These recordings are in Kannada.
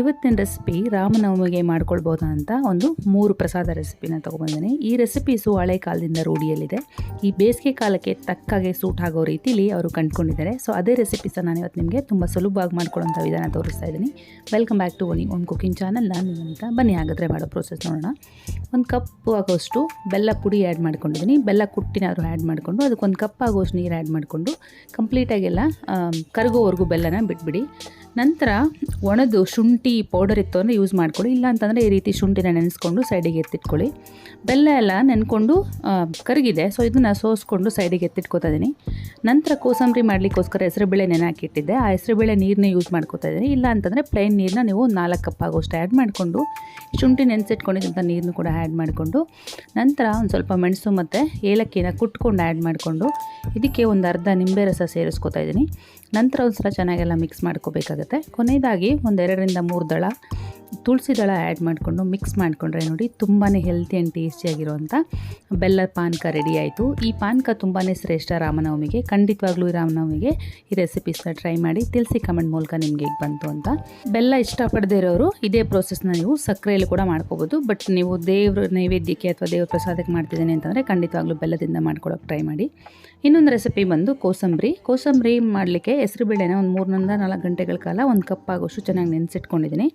ಇವತ್ತಿನ ರೆಸಿಪಿ ರಾಮನವಮಿಗೆ ಮಾಡ್ಕೊಳ್ಬೋದಾ ಅಂತ ಒಂದು ಮೂರು ಪ್ರಸಾದ ರೆಸಿಪಿನ ತೊಗೊಬಂದಿನಿ. ಈ ರೆಸಿಪೀಸು ಹಳೆ ಕಾಲದಿಂದ ರೂಢಿಯಲ್ಲಿದೆ. ಈ ಬೇಸಿಗೆ ಕಾಲಕ್ಕೆ ತಕ್ಕಾಗೆ ಸೂಟ್ ಆಗೋ ರೀತಿಲಿ ಅವರು ಕಂಡುಕೊಂಡಿದ್ದಾರೆ. ಸೊ ಅದೇ ರೆಸಿಪೀಸ ನಾನು ಇವತ್ತು ನಿಮಗೆ ತುಂಬ ಸುಲಭವಾಗಿ ಮಾಡ್ಕೊಳ್ಳೋಂಥ ವಿಧಾನ ತೋರಿಸ್ತಾ ಇದ್ದೀನಿ. ವೆಲ್ಕಮ್ ಬ್ಯಾಕ್ ಟು ಒನಿ ಒಂದು ಕುಕಿಂಗ್ ಚಾನಲ್ ನಾನು ನಿಮ್ಮಂತ ಬನ್ನಿ, ಹಾಗಾದರೆ ಮಾಡೋ ಪ್ರೋಸೆಸ್ ನೋಡೋಣ. ಒಂದು ಕಪ್ ಆಗೋಷ್ಟು ಬೆಲ್ಲ ಪುಡಿ ಆ್ಯಡ್ ಮಾಡ್ಕೊಂಡಿದ್ದೀನಿ. ಬೆಲ್ಲ ಕುಟ್ಟಿನಾದ್ರು ಆ್ಯಡ್ ಮಾಡಿಕೊಂಡು, ಅದಕ್ಕೊಂದು ಕಪ್ ಆಗೋಷ್ಟು ನೀರು ಆ್ಯಡ್ ಮಾಡಿಕೊಂಡು ಕಂಪ್ಲೀಟಾಗೆಲ್ಲ ಕರಗೋವರೆಗೂ ಬೆಲ್ಲನ ಬಿಟ್ಬಿಡಿ. ನಂತರ ಒಣದು ಶುಂಠಿ ಪೌಡರ್ ಇತ್ತು ಅಂದರೆ ಯೂಸ್ ಮಾಡ್ಕೊಳ್ಳಿ ಇಲ್ಲ ಅಂತಂದರೆ ಈ ರೀತಿ ಶುಂಠಿನ ನೆನೆಸ್ಕೊಂಡು ಸೈಡಿಗೆ ಎತ್ತಿಟ್ಕೊಳ್ಳಿ. ಬೆಲ್ಲ ಎಲ್ಲ ನೆನ್ಕೊಂಡು ಕರಗಿದೆ. ಸೊ ಇದನ್ನು ಸೋಸ್ಕೊಂಡು ಸೈಡಿಗೆ ಎತ್ತಿಟ್ಕೋತಾ ಇದ್ದೀನಿ ನಂತರ ಕೋಸಂಬರಿ ಮಾಡಲಿಕ್ಕೋಸ್ಕರ ಹೆಸರುಬೇಳೆ ನೆನೆ ಹಾಕಿಟ್ಟಿದ್ದೆ ಆ ಹೆಸರುಬೇಳೆ ನೀರನ್ನೇ ಯೂಸ್ ಮಾಡ್ಕೋತಾ ಇದ್ದೀನಿ ಇಲ್ಲ ಅಂತಂದರೆ ಪ್ಲೈನ್ ನೀರನ್ನ ನೀವು ನಾಲ್ಕು ಕಪ್ ಆಗೋಷ್ಟು ಆ್ಯಡ್ ಮಾಡಿಕೊಂಡು ಶುಂಠಿ ನೆನೆಸಿಟ್ಕೊಂಡಿದ್ದಂಥ ನೀರನ್ನು ಕೂಡ ಆ್ಯಡ್ ಮಾಡಿಕೊಂಡು, ನಂತರ ಒಂದು ಸ್ವಲ್ಪ ಮೆಣಸು ಮತ್ತು ಏಲಕ್ಕಿನ ಕುಟ್ಕೊಂಡು ಆ್ಯಡ್ ಮಾಡಿಕೊಂಡು, ಇದಕ್ಕೆ ಒಂದು ಅರ್ಧ ನಿಂಬೆ ರಸ ಸೇರಿಸ್ಕೊತಾ ಇದ್ದೀನಿ ನಂತರ ಒಂದ್ಸಲ ಚೆನ್ನಾಗೆಲ್ಲ ಮಿಕ್ಸ್ ಮಾಡ್ಕೋಬೇಕಾಗುತ್ತೆ. ಕೊನೆಯದಾಗಿ ಒಂದೆರಡರಿಂದ ಮೂರು ದಳ ತುಳಸಿ ದಳ ಆ್ಯಡ್ ಮಾಡಿಕೊಂಡು ಮಿಕ್ಸ್ ಮಾಡಿಕೊಂಡ್ರೆ ನೋಡಿ ತುಂಬಾ ಹೆಲ್ತಿ ಆ್ಯಂಡ್ ಟೇಸ್ಟಿಯಾಗಿರುವಂಥ ಬೆಲ್ಲ ಪಾನಕ ರೆಡಿ ಆಯಿತು. ಈ ಪಾನಕ ತುಂಬಾ ಶ್ರೇಷ್ಠ ರಾಮನವಮಿಗೆ, ಖಂಡಿತವಾಗ್ಲೂ ರಾಮನವಮಿಗೆ ಈ ರೆಸಿಪೀಸ್ನ ಟ್ರೈ ಮಾಡಿ ತಿಳಿಸಿ ಕಮೆಂಟ್ ಮೂಲಕ ನಿಮಗೆ ಹೇಗೆ ಬಂತು ಅಂತ. ಬೆಲ್ಲ ಇಷ್ಟಪಡದೇ ಇರೋರು ಇದೇ ಪ್ರೋಸೆಸ್ನ ನೀವು ಸಕ್ಕರೆಯಲ್ಲಿ ಕೂಡ ಮಾಡ್ಕೋಬೋದು. ಬಟ್ ನೀವು ದೇವ್ರ ನೈವೇದ್ಯಕ್ಕೆ ಅಥವಾ ದೇವ್ರ ಪ್ರಸಾದಕ್ಕೆ ಮಾಡ್ತಿದ್ದೀನಿ ಅಂತಂದರೆ ಖಂಡಿತವಾಗ್ಲೂ ಬೆಲ್ಲದಿಂದ ಮಾಡ್ಕೊಳ್ಳೋಕೆ ಟ್ರೈ ಮಾಡಿ. ಇನ್ನೊಂದು ರೆಸಿಪಿ ಬಂದು ಕೋಸಂಬರಿ. ಕೋಸಂಬರಿ ಮಾಡಲಿಕ್ಕೆ ಹೆಸರುಬೇಳೆನ ಒಂದು ಮೂರರಿಂದ ನಾಲ್ಕು ಗಂಟೆಗಳ ಕಾಲ ಒಂದು ಕಪ್ ಆಗೋಷ್ಟು ಚೆನ್ನಾಗಿ ನೆನೆಸಿಟ್ಕೊಂಡಿದ್ದೀನಿ.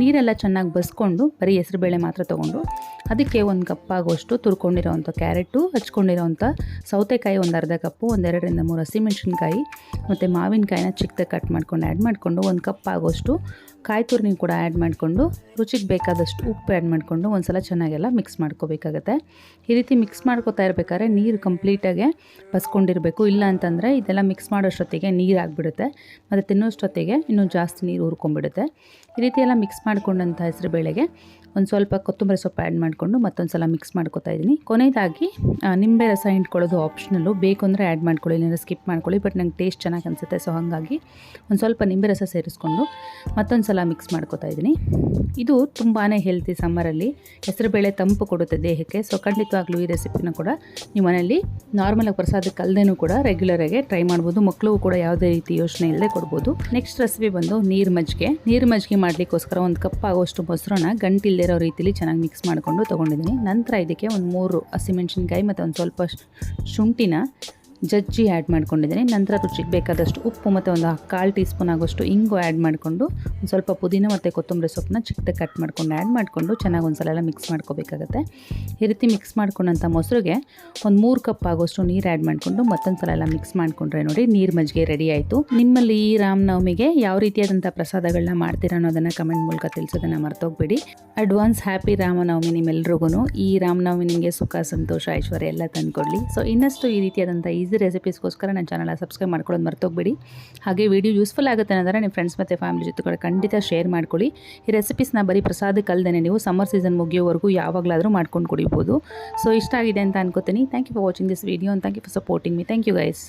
ನೀರೆಲ್ಲ ಚೆನ್ನಾಗಿ ಬಸ್ಕೊಂಡು, ಬರೀ ಹೆಸರುಬೇಳೆ ಮಾತ್ರ ತೊಗೊಂಡು, ಅದಕ್ಕೆ ಒಂದು ಕಪ್ಪಾಗುವಷ್ಟು ತುರ್ಕೊಂಡಿರೋವಂಥ ಕ್ಯಾರೆಟು ಹಚ್ಕೊಂಡಿರೋವಂಥ ಸೌತೆಕಾಯಿ ಒಂದು ಅರ್ಧ ಕಪ್ಪು ಒಂದೆರಡರಿಂದ ಮೂರು ಹಸಿಮೆಣ್ಸಿನ್ಕಾಯಿ ಮತ್ತು ಮಾವಿನಕಾಯಿನ ಚಿಕ್ಕದಾಗಿ ಕಟ್ ಮಾಡ್ಕೊಂಡು ಆ್ಯಡ್ ಮಾಡಿಕೊಂಡು, ಒಂದು ಕಪ್ ಆಗೋಷ್ಟು ಕಾಯಿ ತುರ್ನಿ ಕೂಡ ಆ್ಯಡ್ ಮಾಡಿಕೊಂಡು, ರುಚಿಗೆ ಬೇಕಾದಷ್ಟು ಉಪ್ಪು ಆ್ಯಡ್ ಮಾಡಿಕೊಂಡು ಒಂದು ಸಲ ಚೆನ್ನಾಗೆಲ್ಲ ಮಿಕ್ಸ್ ಮಾಡ್ಕೋಬೇಕಾಗತ್ತೆ. ಈ ರೀತಿ ಮಿಕ್ಸ್ ಮಾಡ್ಕೋತಾ ಇರಬೇಕಾದ್ರೆ ನೀರು ಕಂಪ್ಲೀಟಾಗೆ ಬಸ್ಕೊಂಡಿರಬೇಕು. ಇಲ್ಲ ಅಂತಂದರೆ ಇದೆಲ್ಲ ಮಿಕ್ಸ್ ಮಾಡೋಷ್ಟೊತ್ತಿಗೆ ನೀರು ಆಗಿಬಿಡುತ್ತೆ. ಮತ್ತು ತಿನ್ನೋಷ್ಟೊತ್ತಿಗೆ ಇನ್ನೂ ಜಾಸ್ತಿ ನೀರು ಹುರ್ಕೊಂಡ್ಬಿಡುತ್ತೆ ಈ ರೀತಿ ಎಲ್ಲ ಮಿಕ್ಸ್ ಮಾಡ್ಕೊಂಡಂಥ ಹೆಸರು ಬೇಳೆಗೆ ಒಂದು ಸ್ವಲ್ಪ ಕೊತ್ತಂಬರಿ ಸೊಪ್ಪು ಆ್ಯಡ್ ಮಾಡಿಕೊಂಡು ಮತ್ತೊಂದು ಸಲ ಮಿಕ್ಸ್ ಮಾಡ್ಕೊತಾ ಇದ್ದೀನಿ. ಕೊನೆಯದಾಗಿ ನಿಂಬೆ ರಸ ಹಿಂಡ್ಕೊಳ್ಳೋದು ಆಪ್ಷನಲ್ಲು ಬೇಕು ಅಂದರೆ ಆ್ಯಡ್ ಮಾಡ್ಕೊಳ್ಳಿ, ಇಲ್ಲಾಂದರೆ ಸ್ಕಿಪ್ ಮಾಡ್ಕೊಳ್ಳಿ ಬಟ್ ನಂಗೆ ಟೇಸ್ಟ್ ಚೆನ್ನಾಗಿ ಅನಿಸುತ್ತೆ. ಸೊ ಹಾಗಾಗಿ ಒಂದು ಸ್ವಲ್ಪ ನಿಂಬೆ ರಸ ಸೇರಿಸ್ಕೊಂಡು ಮತ್ತೊಂದು ಸಲ ಮಿಕ್ಸ್ ಮಾಡ್ಕೊತಾ ಇದ್ದೀನಿ. ಇದು ತುಂಬಾ ಹೆಲ್ತಿ ಸಮ್ಮರಲ್ಲಿ ಹೆಸರುಬೇಳೆ ತಂಪು ಕೊಡುತ್ತೆ ದೇಹಕ್ಕೆ. ಸೊ ಖಂಡಿತವಾಗ್ಲೂ ಈ ರೆಸಿಪಿನ ಕೂಡ ನೀವು ಮನೆಯಲ್ಲಿ ನಾರ್ಮಲಾಗಿ ಪ್ರಸಾದಕ್ಕೆ ಅಲ್ಲದೇನೂ ಕೂಡ ರೆಗ್ಯುಲರಾಗಿ ಟ್ರೈ ಮಾಡ್ಬೋದು. ಮಕ್ಕಳಿಗೂ ಕೂಡ ಯಾವುದೇ ರೀತಿ ಯೋಚನೆ ಇಲ್ಲದೆ ಕೊಡ್ಬೋದು. ನೆಕ್ಸ್ಟ್ ರೆಸಿಪಿ ಬಂದು ನೀರು ಮಜ್ಜಿಗೆ. ನೀರು ಮಜ್ಜಿಗೆ ಮಾಡಲಿಕ್ಕೋಸ್ಕರ ಒಂದು ಕಪ್ ಆಗೋಷ್ಟು ಮೊಸರನ್ನ ಗಂಟಿಲ್ದಿರೋ ರೀತಿಲಿ ಚೆನ್ನಾಗಿ ಮಿಕ್ಸ್ ಮಾಡಿಕೊಂಡು ತೊಗೊಂಡಿದ್ದೀನಿ. ನಂತರ ಇದಕ್ಕೆ ಒಂದು ಮೂರು ಹಸಿಮೆಣ್ಸಿನ್ಕಾಯಿ ಮತ್ತು ಒಂದು ಸ್ವಲ್ಪ ಶುಂಠಿನ ಜಜ್ಜಿ ಆ್ಯಡ್ ಮಾಡ್ಕೊಂಡಿದ್ದೀನಿ. ನಂತರ ರುಚಿಗೆ ಬೇಕಾದಷ್ಟು ಉಪ್ಪು ಮತ್ತು ಒಂದು ಕಾಲು ಟೀ ಸ್ಪೂನ್ ಆಗೋಷ್ಟು ಇಂಗು ಆ್ಯಡ್ ಮಾಡಿಕೊಂಡು ಒಂದು ಸ್ವಲ್ಪ ಪುದೀನ ಮತ್ತು ಕೊತ್ತಂಬರಿ ಸೊಪ್ಪನ್ನ ಚಿಕ್ಕದಾಗಿ ಕಟ್ ಮಾಡ್ಕೊಂಡು ಆ್ಯಡ್ ಮಾಡಿಕೊಂಡು ಚೆನ್ನಾಗಿ ಒಂದು ಸಲ ಎಲ್ಲ ಮಿಕ್ಸ್ ಮಾಡ್ಕೋಬೇಕಾಗತ್ತೆ. ಈ ರೀತಿ ಮಿಕ್ಸ್ ಮಾಡ್ಕೊಂಡಂಥ ಮೊಸರಿಗೆ ಒಂದು ಮೂರು ಕಪ್ ಆಗೋಷ್ಟು ನೀರು ಆ್ಯಡ್ ಮಾಡಿಕೊಂಡು ಮತ್ತೊಂದು ಸಲ ಎಲ್ಲ ಮಿಕ್ಸ್ ಮಾಡಿಕೊಂಡ್ರೆ ನೋಡಿ ನೀರು ಮಜ್ಜಿಗೆ ರೆಡಿ ಆಯಿತು. ನಿಮ್ಮಲ್ಲಿ ಈ ರಾಮನವಮಿಗೆ ಯಾವ ರೀತಿಯಾದಂಥ ಪ್ರಸಾದಗಳನ್ನ ಮಾಡ್ತೀರಾ ಅನ್ನೋದನ್ನು ಕಮೆಂಟ್ ಮೂಲಕ ತಿಳಿಸೋದನ್ನು ಮರ್ತೋಗ್ಬೇಡಿ. ಅಡ್ವಾನ್ಸ್ ಹ್ಯಾಪಿ ರಾಮನವಮಿ ನಿಮ್ಮೆಲ್ರಿಗೂ ಈ ರಾಮನವಮಿ ನಿಮಗೆ ಸುಖ, ಸಂತೋಷ, ಐಶ್ವರ್ಯ ಎಲ್ಲ ತಂದುಕೊಡ್ಲಿ. ಸೊ ಇನ್ನಷ್ಟು ಈ ರೀತಿಯಾದಂಥ ಈಸಿ ರೆಸಿಪೀಸ್ಗೋಸ್ಕರ ನನ್ನ ಚಾನಲ್ ಸಬ್ಸ್ಕ್ರೈಬ್ ಮಾಡ್ಕೊಳ್ಳೋದು ಮರ್ತೋಗ್ಬೇಡಿ. ಹಾಗೆ ವೀಡಿಯೋ ಯೂಸ್ಫುಲ್ ಆಗುತ್ತೆ ಅನ್ನೋದ್ರೆ ನಿಮ್ಮ ಫ್ರೆಂಡ್ಸ್ ಮತ್ತು ಫ್ಯಾಮಿಲಿ ಜೊತೆ ಕೂಡ ಖಂಡಿತ ಶೇರ್ ಮಾಡ್ಕೊಳ್ಳಿ. ಈ ರೆಸಿಪೀಸ್ನ ಬರೀ ಪ್ರಸಾದಕ್ಕೆ ಅಲ್ಲದೆ ನೀವು ಸಮ್ಮರ್ ಸೀಸನ್ ಮುಗಿಯೋವರೆಗೂ ಯಾವಾಗಲಾದರೂ ಮಾಡ್ಕೊಂಡು ಕುಡಿಬೋದು. ಸೊ ಇಷ್ಟ ಆಗಿದೆ ಅಂತ ಅನ್ಕೋತೀನಿ. Thank you for watching this video and thank you for supporting me thank you guys